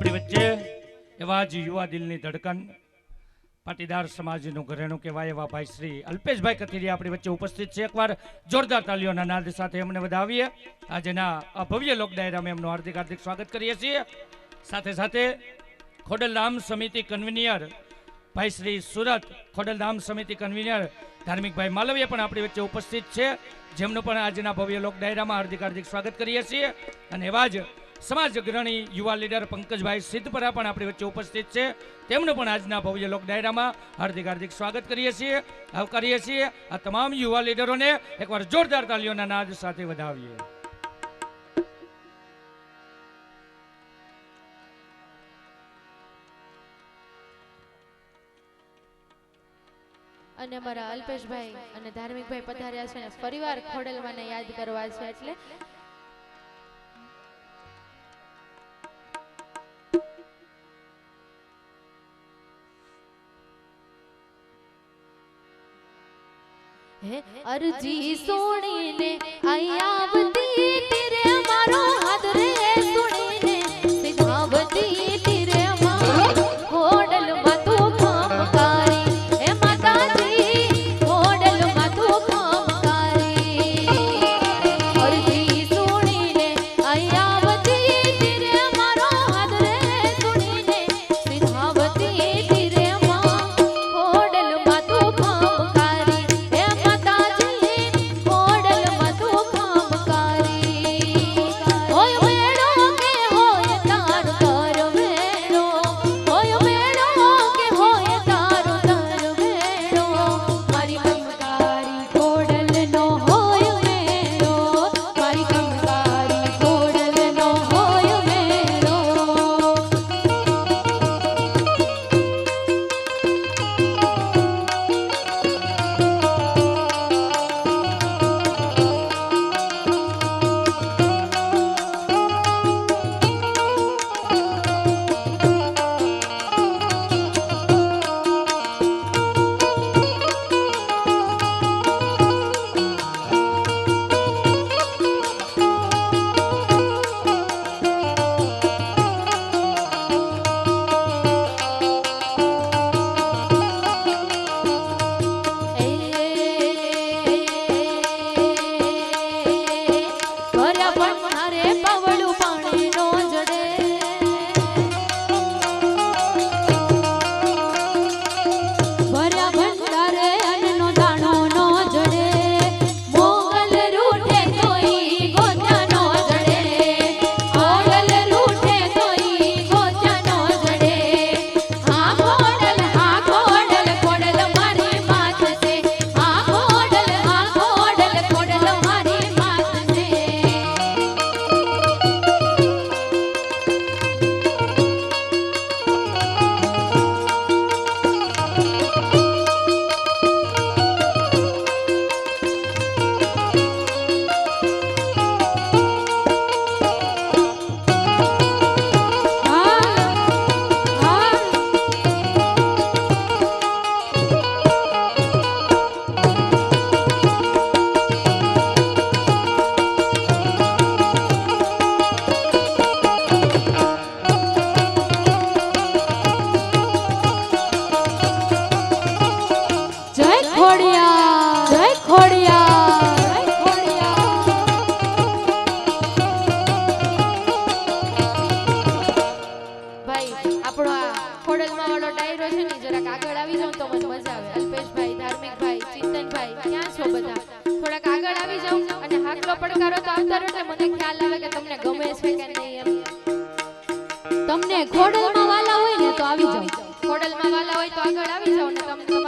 આપણી વચ્ચે એવા જ યુવા દિલની ધડકન, પાટીદાર સમાજનું ઘરેણું કહેવાય એવા ભાઈ શ્રી અલ્પેશભાઈ કથિરિયા આપણી વચ્ચે ઉપસ્થિત છે. એકવાર જોરદાર તાલીઓના નાદ સાથે એમને વધાવીએ. આજના આ ભવ્ય લોક ડાયરામાં એમનું હાર્દિક હાર્દિક સ્વાગત કરીએ છીએ. સાથે સાથે ખોડલધામ સમિતિ કન્વીનિયર ભાઈ શ્રી સુરત ખોડલધામ સમિતિ કન્વીનર ધાર્મિકભાઈ માલવીય પણ આપણી વચ્ચે ઉપસ્થિત છે. જેમનું પણ આજના ભવ્ય લોક ડાયરામાં હાર્દિક હાર્દિક સ્વાગત કરીએ છીએ. અને એવા જ સમાજ અગ્રણી યુવા લીડર પંકજભાઈ સિદ્ધપરા પણ આપણી વચ્ચે ઉપસ્થિત છે. તેમનું પણ આજના ભવ્ય લોક ડાયરામાં હાર્દિક હાર્દિક સ્વાગત કરીએ છીએ, આવકારીએ છીએ. આ તમામ યુવા લીડરોને એકવાર જોરદાર તાલીઓના નાદ સાથે વધાવીએ. અને અમારા અલ્પેશભાઈ અને ધાર્મિકભાઈ પધાર્યા છે અને ફરીવાર ખોડલવાને યાદ કરવા છે. એટલે હે અરજી સોણીને અહીંયા તમને ખોડલમાં વાલા હોય ને તો આવી જાવ ખોડલમાં વાલા હોય તો આગળ આવી જાવ ને તમને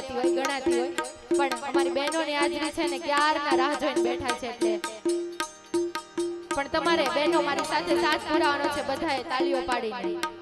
લેવાતી હોય, ગણાતી હોય. પણ અમારી બહેનોની હાજરી છે ને ક્યારના રાહ જોઈને બેઠા છે એટલે. પણ તમારે બહેનો મારી સાથે સાથ પુરાવાનો છે, બધાએ તાળીઓ પાડીને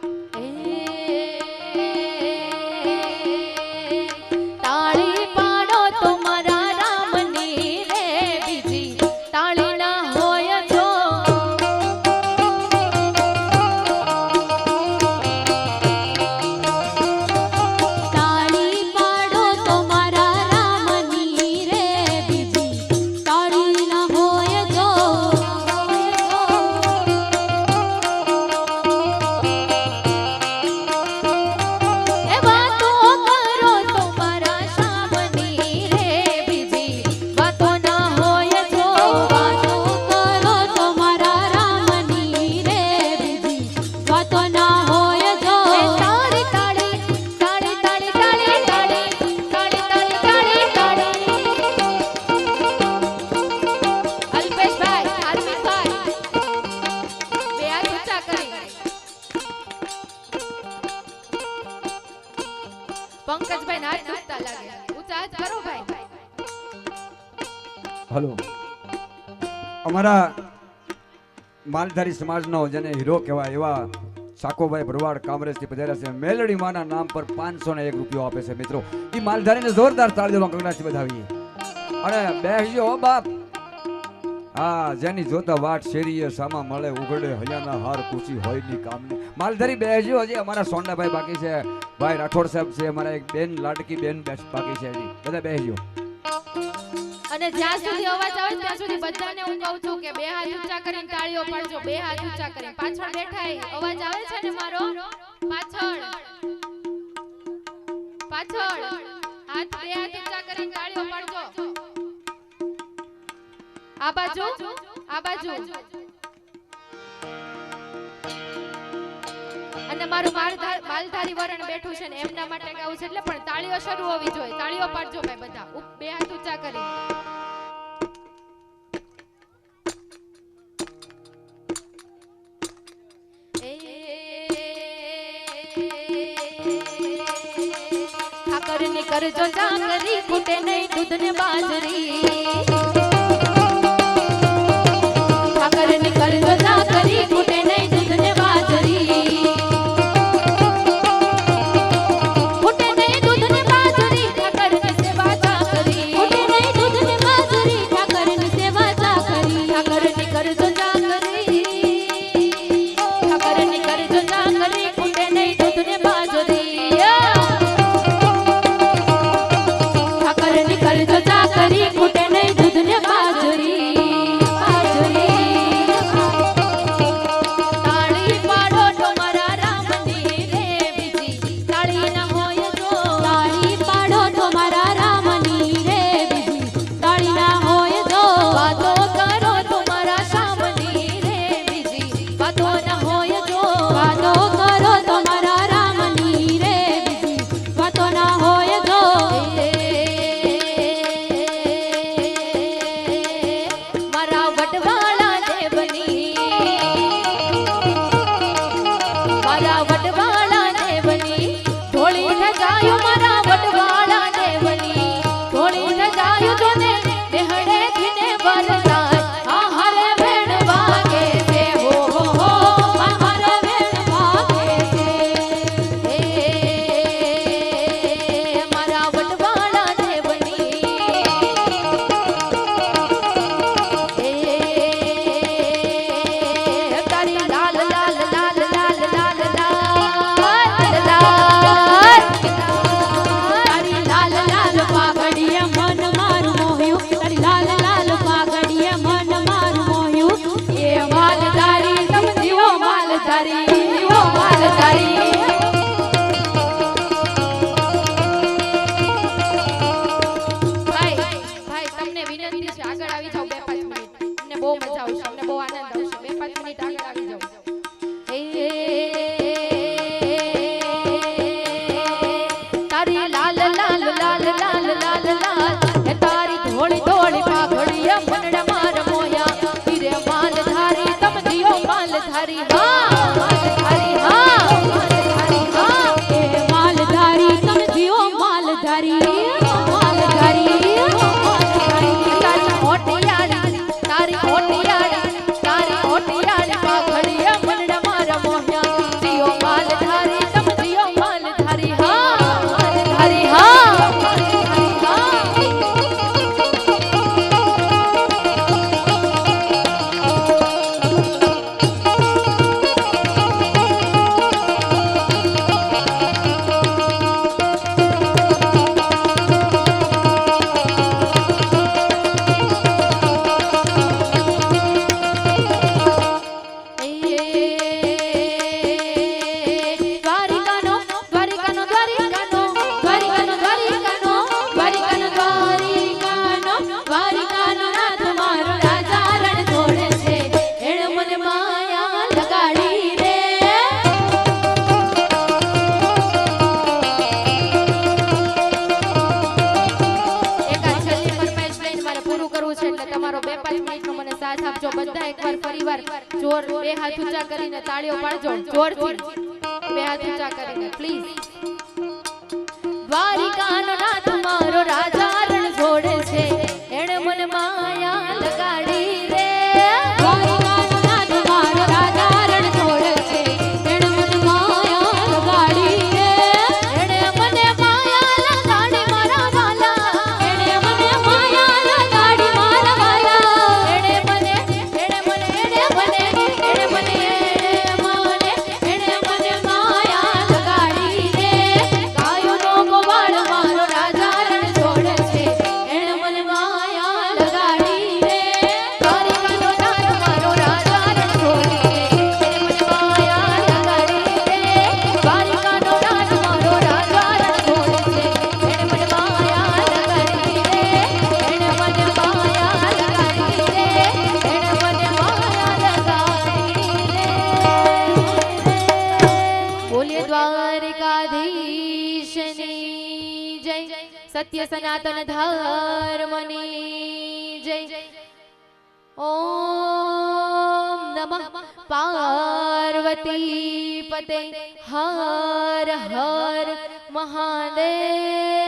અમારા માલધારી સમાજનો જેને હીરો કહેવાય એવા સાકોભાઈ ભરવાડ કામરેજથી પધાર્યા છે. મેલડી માના નામ પર પાંચસો ને એક રૂપિયો આપે છે મિત્રો. એ માલધારીને જોરદાર તાળીઓમાં કંગનાથી બધાવીએ અને બેસજો બાપ! હા, જેની જોતા વાટ શેરીએ સામા મળે, ઉઘડે, હૈયાના હાર કુશી હોયની કામની. માલધારી બેસજો હજી અમારા સોંડાભાઈ બાકી છે. ભાઈ રાઠોડ સાહેબ છે, અમારા એક બેન, લાડકી બેન બાકી છે બધા બેસજો અને જ્યાં સુધી અવાજ આવે ત્યાં સુધી બધાને હું કહું છું કે બે હાથ ઊંચા કરીને તાળીઓ પાડજો બે હાથ ઊંચા કરીને. પાછળ બેઠા અવાજ આવે છે ને મારો? પાછળ. પાછળ. હાથ બે હાથ ઊંચા કરીને તાળીઓ પાડજો. આ બાજુ? આ બાજુ? અને મારું માલધાર વરણ બેઠું છે ને એમના માટે ગાવું છે એટલે પણ તાળીઓ શરૂ હોવી જોઈએ. તાળીઓ પાડજો ભાઈ બધા. બે હાથ ઊંચા કરી કરજો જાંગરી ફૂટે નહીં દૂધ ને બાજરી. સત્ય સનાતન ધર્મની જય ઓમ નમઃ પાર્વતી પતે હર હર મહાદેવ